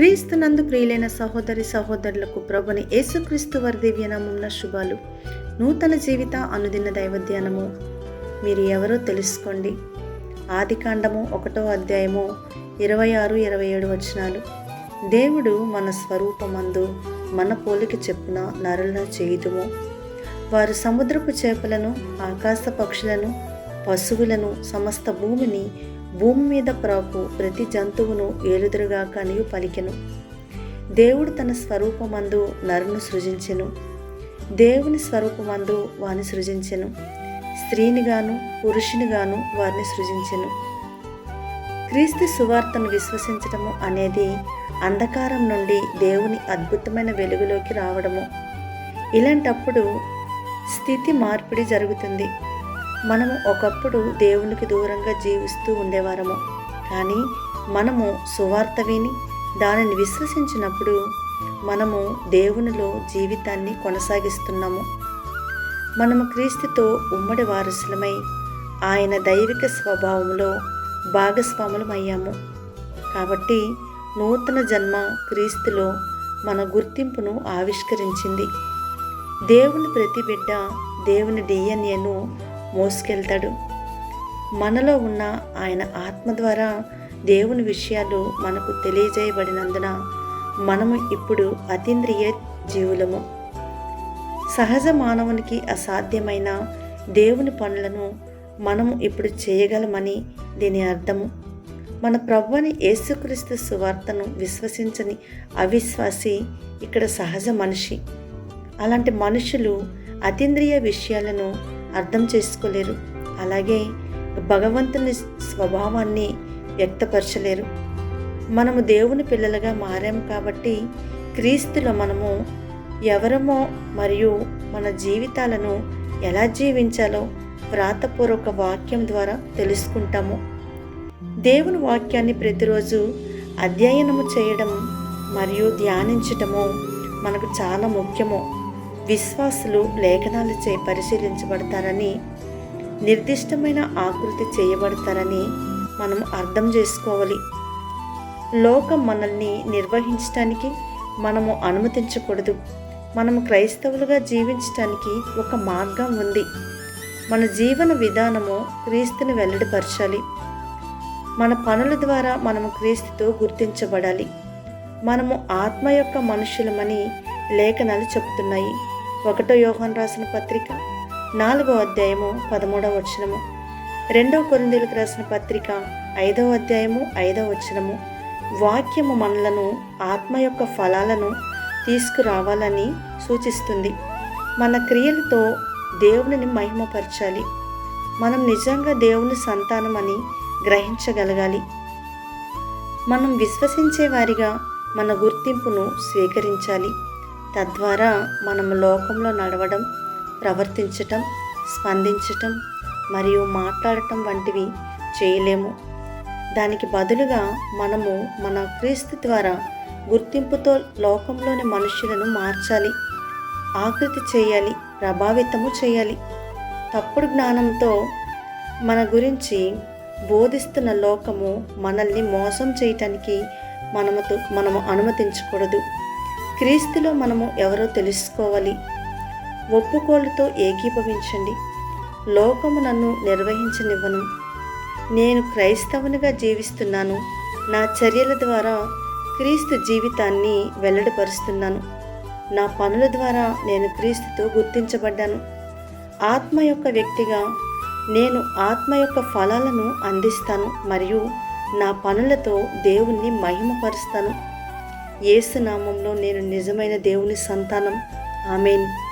క్రీస్తునందు ప్రియులైన సహోదరి సహోదరులకు ప్రభుని యేసుక్రీస్తు వారి దివ్యనామమున శుభాలు. నూతన జీవిత అనుదిన దైవధ్యానము. మీరు ఎవరో తెలుసుకోండి. ఆది కాండము ఒకటో అధ్యాయము ఇరవై ఆరు ఇరవై ఏడు వచనాలు. దేవుడు మన స్వరూపమందు మన పోలిక చెప్పున నరులను చేయుదుము. వారు సముద్రపు చేపలను ఆకాశ పక్షులను పశువులను సమస్త భూమిని భూమి మీద ప్రాకు ప్రతి జంతువును ఏలుదురుగా కనియు పలికెను. దేవుడు తన స్వరూపమందు నరును సృజించెను. దేవుని స్వరూపమందు వాని సృజించెను. స్త్రీనిగాను పురుషునిగాను వారిని సృజించెను. క్రీస్తు సువార్తను విశ్వసించడము అనేది అంధకారం నుండి దేవుని అద్భుతమైన వెలుగులోకి రావడము. ఇలాంటప్పుడు స్థితి మార్పిడి జరుగుతుంది. మనము ఒకప్పుడు దేవునికి దూరంగా జీవిస్తూ ఉండేవారము. కానీ మనము సువార్త విని దానిని విశ్వసించినప్పుడు మనము దేవునిలో జీవితాన్ని కొనసాగిస్తున్నాము. మనము క్రీస్తుతో ఉమ్మడి వారసులమై ఆయన దైవిక స్వభావంలో భాగస్వాములమయ్యాము. కాబట్టి నూతన జన్మ క్రీస్తులో మన గుర్తింపును ఆవిష్కరించింది. దేవుని ప్రతి బిడ్డ దేవుని డిఎన్ఏను మోసుకెళ్తాడు. మనలో ఉన్న ఆయన ఆత్మ ద్వారా దేవుని విషయాలు మనకు తెలియజేయబడినందున మనము ఇప్పుడు అతీంద్రియ జీవులము. సహజ మానవునికి అసాధ్యమైన దేవుని పనులను మనము ఇప్పుడు చేయగలమని దీని అర్థము. మన ప్రభుని యేసుక్రీస్తు సువార్తను విశ్వసించని అవిశ్వాసి ఇక్కడ సహజ మనిషి. అలాంటి మనుషులు అతీంద్రియ విషయాలను అర్థం చేసుకోలేరు. అలాగే భగవంతుని స్వభావాన్ని వ్యక్తపరచలేరు. మనము దేవుని పిల్లలుగా మారాము కాబట్టి క్రీస్తులో మనము ఎవరమో మరియు మన జీవితాలను ఎలా జీవించాలో వ్రాతపూర్వక వాక్యం ద్వారా తెలుసుకుంటాము. దేవుని వాక్యాన్ని ప్రతిరోజు అధ్యయనము చేయడం మరియు ధ్యానించటము మనకు చాలా ముఖ్యము. విశ్వాసులు లేఖనాలచే పరిశీలించబడతారని నిర్దిష్టమైన ఆకృతి చేయబడతారని మనం అర్థం చేసుకోవాలి. లోకం మనల్ని నిర్వహించటానికి మనము అనుమతించకూడదు. మనం క్రైస్తవులుగా జీవించటానికి ఒక మార్గం ఉంది. మన జీవన విధానము క్రీస్తుని వెల్లడిపరచాలి. మన పనుల ద్వారా మనము క్రీస్తుతో గుర్తించబడాలి. మనము ఆత్మ యొక్క మనుషులమని లేఖనాలు చెబుతున్నాయి. ఒకటో యోహాన్ రాసిన పత్రిక నాలుగో అధ్యాయము పదమూడవ వచనము రెండవ కొరిందీలకు రాసిన పత్రిక ఐదవ అధ్యాయము ఐదవ వచనము వాక్యము మనలను ఆత్మ యొక్క ఫలాలను తీసుకురావాలని సూచిస్తుంది. మన క్రియలతో దేవుని మహిమపరచాలి. మనం నిజంగా దేవుని సంతానం అని గ్రహించగలగాలి. మనం విశ్వసించే వారిగా మన గుర్తింపును స్వీకరించాలి. తద్వారా మనం లోకంలో నడవడం ప్రవర్తించటం స్పందించటం మరియు మాట్లాడటం వంటివి చేయలేము. దానికి బదులుగా మనము మన క్రీస్తు ద్వారా గుర్తింపుతో లోకంలోని మనుషులను మార్చాలి ఆకృతి చేయాలి ప్రభావితము చేయాలి. తప్పుడు జ్ఞానంతో మన గురించి బోధిస్తున్న లోకము మనల్ని మోసం చేయటానికి మనముతో మనము అనుమతించకూడదు. క్రీస్తులో మనము ఎవరో తెలుసుకోవాలి. ఒప్పుకోలుతో ఏకీభవించండి. లోకము నన్ను నిర్వహించనివ్వను. నేను క్రైస్తవునిగా జీవిస్తున్నాను. నా చర్యల ద్వారా క్రీస్తు జీవితాన్ని వెల్లడిపరుస్తున్నాను. నా పనుల ద్వారా నేను క్రీస్తుతో గుర్తించబడ్డాను. ఆత్మ యొక్క వ్యక్తిగా నేను ఆత్మ యొక్క ఫలాలను అందిస్తాను మరియు నా పనులతో దేవుణ్ణి మహిమపరుస్తాను. ఏసునామంలో నేను నిజమైన దేవుని సంతానం. ఆమెను.